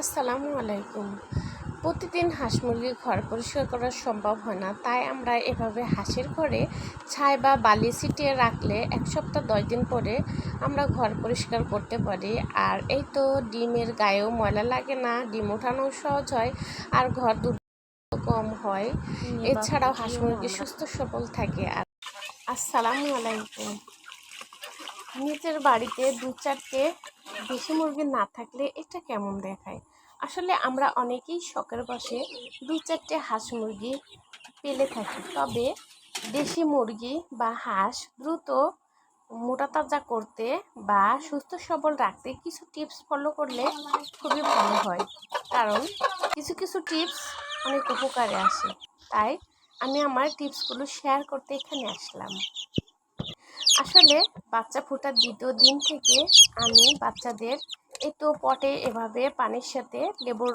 আসসালামু আলাইকুম। প্রতিদিন হাঁস মুরগির ঘর পরিষ্কার করা সম্ভব হয় না তাই আমরা এভাবে হাঁসের ঘরে ছাই বা বালি ছিটিয়ে রাখলে এক সপ্তাহ দশ দিন পরে আমরা ঘর পরিষ্কার করতে পারি। আর এই তো ডিমের গায়েও ময়লা লাগে না ডিম ওঠানো সহজ হয় আর ঘর দূর কম হয়। এছাড়াও হাঁস মুরগি সুস্থ সবল থাকে। আর আসসালামু আলাইকুম। নিজের বাড়িতে দু চারটে দেশি মুরগি না থাকলে এটা কেমন দেখায়? আসলে আমরা অনেকেই শখের বসে দু চারটে হাঁস মুরগি পেলে থাকি। তবে দেশি মুরগি বা হাঁস দ্রুত মোটা তাজা করতে বা সুস্থ সবল রাখতে কিছু টিপস ফলো করলে খুবই ভালো হয়। কারণ কিছু কিছু টিপস অনেক উপকারে আসে। তাই আমি আমার টিপসগুলো শেয়ার করতে এখানে আসলাম। আসলে বাচ্চা ফোটার দ্বিতীয় দিন থেকে আমি বাচ্চাদের এই তো পটে এভাবে পানির সাথে লেবুর